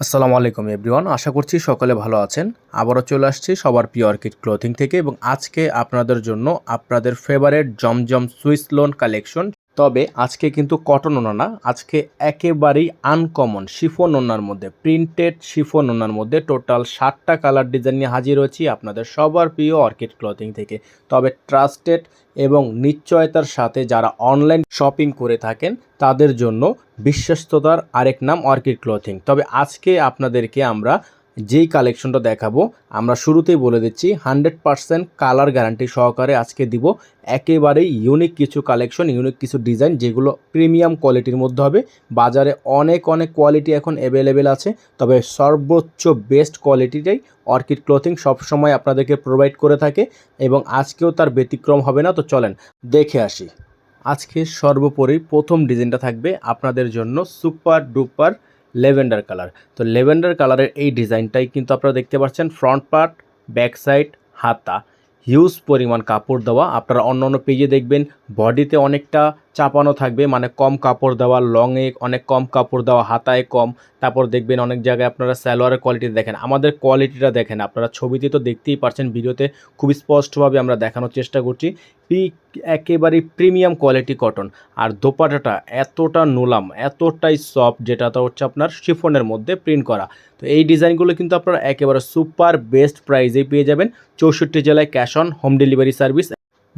আসসালামু আলাইকুম এভরিওয়ান আশা করছি সকলে ভালো আছেন। আবারও চলে আসছি সবার কিট ক্লোথিং থেকে এবং আজকে আপনাদের জন্য আপনাদের favourite Zamzam Swiss lawn collection তবে আজকে কিন্তু কটন ওনা না আজকে একেবারেই আনকমন শিফন ওনার মধ্যে প্রিন্টেড শিফন ওনার মধ্যে টোটাল ষাটটা কালার ডিজাইন নিয়ে হাজির হয়েছি আপনাদের সবার প্রিয় অর্কিড ক্লথিং থেকে। তবে ট্রাস্টেড এবং নিশ্চয়তার সাথে যারা অনলাইন শপিং করে থাকেন, তাদের জন্য বিশ্বস্ততার আরেক নাম অর্কিড ক্লথিং তবে আজকে আপনাদেরকে আমরা যেই কালেকশনটা দেখাবো, আমরা শুরুতেই বলে দিচ্ছি হান্ড্রেড পারসেন্ট কালার গ্যারান্টি সহকারে আজকে দিব। একেবারেই ইউনিক কিছু কালেকশন ইউনিক কিছু ডিজাইন যেগুলো প্রিমিয়াম কোয়ালিটির মধ্যে হবে। বাজারে অনেক অনেক কোয়ালিটি এখন অ্যাভেলেবেল আছে। তবে সর্বোচ্চ বেস্ট কোয়ালিটিটাই অর্কিড ক্লোথিং সবসময় আপনাদেরকে প্রোভাইড করে থাকে এবং আজকেও তার ব্যতিক্রম হবে না। তো চলেন দেখে আসি। আজকে সর্বোপরি প্রথম ডিজাইনটা থাকবে আপনাদের জন্য সুপার ডুপার লেভেন্ডার কালার। তো লেভেন্ডার কালারের এই ডিজাইনটাই কিন্তু আপনারা দেখতে পাচ্ছেন ফ্রন্ট পার্ট ব্যাক সাইড হাতা। হিউজ পরিমাণ কাপড় দেওয়া। আপনারা অন্য অন্য পেজে দেখবেন বডিতে অনেকটা চাপানো থাকবে মানে কম কাপড় দেওয়া লংয়ে অনেক কম কাপড় দেওয়া, হাতায় কম। তারপর দেখবেন অনেক জায়গায় আপনারা স্যালোয়ারের কোয়ালিটি দেখেন। আমাদের কোয়ালিটিটা দেখেন, আপনারা ছবিতে তো দেখতেই পারছেন, ভিডিওতে খুব স্পষ্টভাবে আমরা দেখানোর চেষ্টা করছি। পি একেবারেই প্রিমিয়াম কোয়ালিটি কটন আর দোপাটাটা এতটা নোলাম, এতটাই সফট যেটা তো হচ্ছে আপনার শিফনের মধ্যে প্রিন্ট করা। তো এই ডিজাইনগুলো কিন্তু আপনারা একেবারে সুপার বেস্ট প্রাইজেই পেয়ে যাবেন। চৌষট্টি জেলায় cash on home delivery service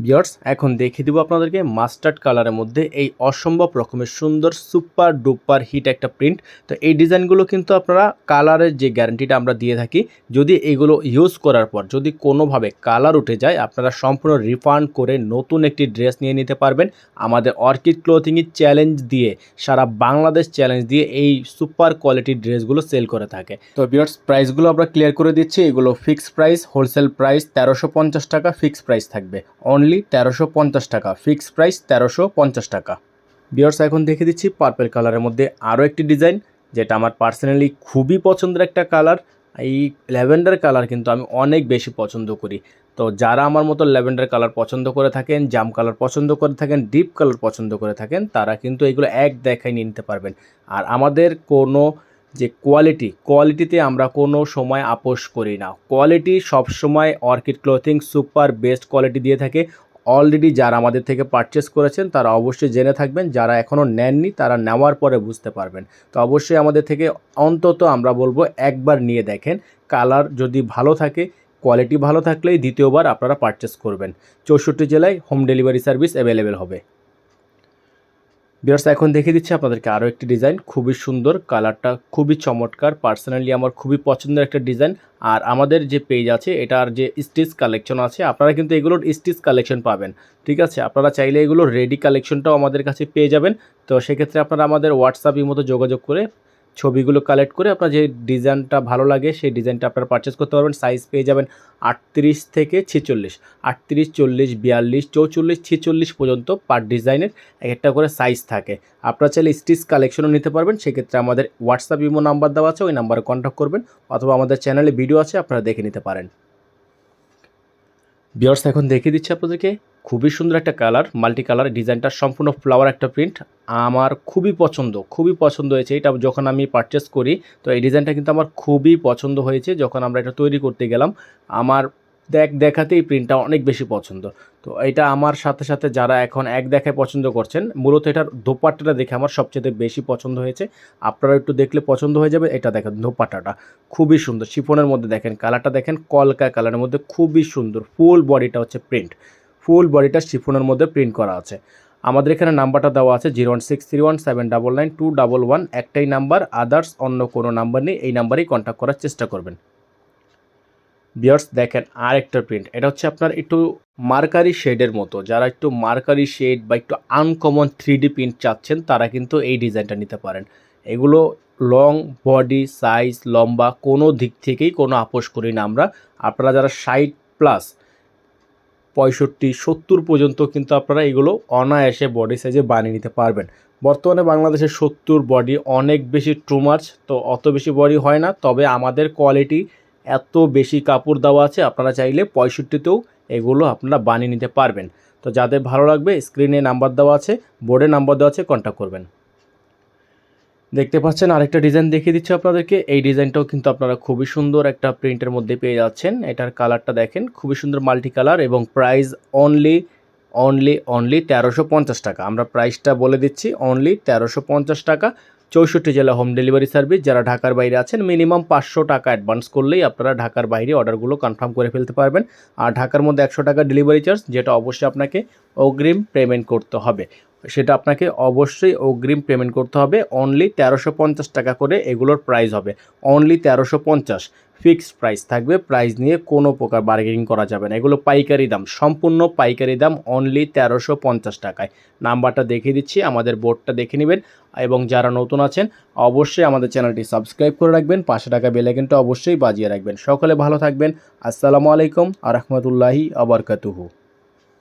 বিয়ার্স এখন দেখিয়ে দেবো আপনাদেরকে মাস্টার্ড কালারের মধ্যে এই অসম্ভব রকমের সুন্দর সুপার ডুপার হিট একটা প্রিন্ট তো এই ডিজাইনগুলো কিন্তু আপনারা কালারের যে গ্যারান্টিটা আমরা দিয়ে থাকি, যদি এগুলো ইউজ করার পর যদি কোনোভাবে কালার উঠে যায়, আপনারা সম্পূর্ণ রিফান্ড করে নতুন একটি ড্রেস নিয়ে নিতে পারবেন। আমাদের অর্কিড ক্লোথিংয়ের চ্যালেঞ্জ দিয়ে, সারা বাংলাদেশ চ্যালেঞ্জ দিয়ে এই সুপার কোয়ালিটির ড্রেসগুলো সেল করে থাকে। তো বিয়ার্স প্রাইসগুলো আমরা ক্লিয়ার করে দিচ্ছি। এগুলো ফিক্সড প্রাইস হোলসেল প্রাইস তেরোশো টাকা ফিক্সড প্রাইস থাকবে। অনলি তেরোশো পঞ্চাশ টাকা ফিক্সড প্রাইস তেরোশো পঞ্চাশ টাকা। বিয়ার্স এখন দেখে দিচ্ছি পার্পেল কালারের মধ্যে আরও একটি ডিজাইন যেটা আমার পার্সোনালি খুবই পছন্দের একটা কালার এই ল্যাভেন্ডার কালার কিন্তু আমি অনেক বেশি পছন্দ করি। তো যারা আমার মতো ল্যাভেন্ডার কালার পছন্দ করে থাকেন, জাম কালার পছন্দ করে থাকেন ডিপ কালার পছন্দ করে থাকেন, তারা কিন্তু এগুলো এক দেখায় নিতে পারবেন। আর আমাদের কোনো যে কোয়ালিটি কোয়ালিটিতে আমরা কোনো সময় আপোষ করি না। কোয়ালিটি সবসময় Orchid clothing super best quality দিয়ে থাকে। অলরেডি যারা আমাদের থেকে পারচেস করেছেন, তারা অবশ্যই জেনে থাকবেন। যারা এখনও নেননি, তারা নেওয়ার পরে বুঝতে পারবেন। তো অবশ্যই আমাদের থেকে অন্তত আমরা বলব, একবার নিয়ে দেখেন। কালার যদি ভালো থাকে কোয়ালিটি ভালো থাকলেই দ্বিতীয়বার আপনারা পারচেস করবেন। চৌষট্টি জেলায় হোম ডেলিভারি সার্ভিস অ্যাভেলেবেল হবে। বিয়ার্স এখন দেখিয়ে দিচ্ছি আপনাদেরকে আরও একটি ডিজাইন খুবই সুন্দর কালারটা খুবই চমৎকার। পার্সোনালি আমার খুবই পছন্দের একটা ডিজাইন আর আমাদের যে পেজ আছে, এটার যে স্টিচ কালেকশন আছে, আপনারা কিন্তু এগুলোর স্টিচ কালেকশন পাবেন। ঠিক আছে? আপনারা চাইলে এগুলো রেডি কালেকশনটাও আমাদের কাছে পেয়ে যাবেন। তো সেক্ষেত্রে আপনারা আমাদের হোয়াটসঅ্যাপের মতো যোগাযোগ করে ছবিগুলো কালেক্ট করে আপনার যে ডিজাইনটা ভালো লাগে, সেই ডিজাইনটা আপনারা পারচেস করতে পারবেন। সাইজ পেয়ে যাবেন আটত্রিশ থেকে ছেচল্লিশ। আটত্রিশ, চল্লিশ, বিয়াল্লিশ, চৌচল্লিশ, ছেচল্লিশ পর্যন্ত পার ডিজাইনের এক একটা করে সাইজ থাকে। আপনারা চাইলে স্টিচ কালেকশনও নিতে পারবেন। সেক্ষেত্রে আমাদের হোয়াটসঅ্যাপ ইমো নাম্বার দেওয়া আছে, ওই নাম্বারে কন্ট্যাক্ট করবেন অথবা আমাদের চ্যানেলে ভিডিও আছে, আপনারা দেখে নিতে পারেন। বিয়ার্স এখন দেখিয়ে দিচ্ছি আপনাদেরকে। খুবই সুন্দর একটা কালার, মাল্টি কালার, ডিজাইনটা সম্পূর্ণ ফ্লাওয়ার একটা প্রিন্ট আমার খুবই পছন্দ খুবই পছন্দ হয়েছে এটা যখন আমি পারচেস করি, তো এই ডিজাইনটা কিন্তু আমার খুবই পছন্দ হয়েছে যখন আমরা এটা তৈরি করতে গেলাম। আমার দেখ দেখাতেই প্রিন্টটা অনেক বেশি পছন্দ। তো এটা আমার সাথে সাথে যারা এখন এক দেখায় পছন্দ করছেন, মূলত এটার দোপাট্টাটা দেখে আমার সবচেয়ে বেশি পছন্দ হয়েছে। আপনারা একটু দেখলে পছন্দ হয়ে যাবে, এটা দেখেন দোপাট্টাটা। খুবই সুন্দর, শিফনের মধ্যে দেখেন, কালারটা দেখেন কলকা কালারের মধ্যে খুবই সুন্দর ফুল বডিটা হচ্ছে প্রিন্ট ফুল বডিটা শিফনের মধ্যে প্রিন্ট করা আছে। আমাদের এখানে নাম্বারটা দেওয়া আছে zero one six three one seven double nine two double one. একটাই নাম্বার, আদার্স অন্য কোনো নাম্বার নেই, এই নাম্বারেই কন্ট্যাক্ট করার চেষ্টা করবেন। বিয়ার্স দেখেন আর একটা প্রিন্ট। এটা হচ্ছে আপনার একটু মার্কারি শেডের মতো। যারা একটু মার্কারি শেড বা একটু আনকমন থ্রি প্রিন্ট চাচ্ছেন, তারা কিন্তু এই ডিজাইনটা নিতে পারেন। এগুলো লং বডি সাইজ লম্বা, কোনো দিক থেকেই কোনো আপোষ করি না আমরা। আপনারা যারা ষাট প্লাস পঁয়ষট্টি, সত্তর পর্যন্ত কিন্তু আপনারা এগুলো অনায়াসে বডি সাইজে বানিয়ে নিতে পারবেন। বর্তমানে বাংলাদেশের সত্তর বডি অনেক বেশি টু মাছ তো অত বেশি বডি হয় না। তবে আমাদের কোয়ালিটি এত বেশি কাপড় দেওয়া আছে, আপনারা চাইলে পঁয়ষট্টিতেও এগুলো আপনারা বানিয়ে নিতে পারবেন। তো যাদের ভালো লাগবে স্ক্রিনে নাম্বার দেওয়া আছে বোর্ডে নাম্বার দেওয়া আছে কন্ট্যাক্ট করবেন। দেখতে পাচ্ছেন, আরেকটা ডিজাইন দেখিয়ে দিচ্ছি আপনাদেরকে। এই ডিজাইনটাও কিন্তু আপনারা খুবই সুন্দর একটা প্রিন্টের মধ্যে পেয়ে যাচ্ছেন। এটার কালারটা দেখেন, খুবই সুন্দর মাল্টি কালার এবং প্রাইস অনলি অনলি অনলি তেরোশো পঞ্চাশ টাকা। আমরা প্রাইসটা বলে দিচ্ছি অনলি তেরোশো পঞ্চাশ টাকা। চৌষট্টি জেলা হোম ডেলিভারি সার্ভিস যারা ঢাকার বাইরে আছেন মিনিমাম পাঁচশো টাকা অ্যাডভান্স করলেই আপনারা ঢাকার বাইরে অর্ডারগুলো কনফার্ম করে ফেলতে পারবেন। আর ঢাকার মধ্যে একশো টাকা ডেলিভারি চার্জ যেটা অবশ্যই আপনাকে অগ্রিম পেমেন্ট করতে হবে। সেটা আপনাকে অবশ্যই অগ্রিম পেমেন্ট করতে হবে। অনলি তেরোশো পঞ্চাশ টাকা করে এগুলোর প্রাইস হবে। অনলি তেরোশো পঞ্চাশ ফিক্সড প্রাইস থাকবে। প্রাইস নিয়ে কোনো প্রকার বার্গেনিং করা যাবে না। এগুলো পাইকারি দাম, সম্পূর্ণ পাইকারি দাম অনলি তেরোশো পঞ্চাশ টাকায়। নাম্বারটা দেখিয়ে দিচ্ছি, আমাদের বোর্ডটা দেখে নেবেন এবং যারা নতুন আছেন, অবশ্যই আমাদের চ্যানেলটি সাবস্ক্রাইব করে রাখবেন। পাঁচশো টাকা বেলাইকেনটা অবশ্যই বাজিয়ে রাখবেন। সকলে ভালো থাকবেন। আসসালামু আলাইকুম আ রহমতুল্লাহি আবরকাতুহু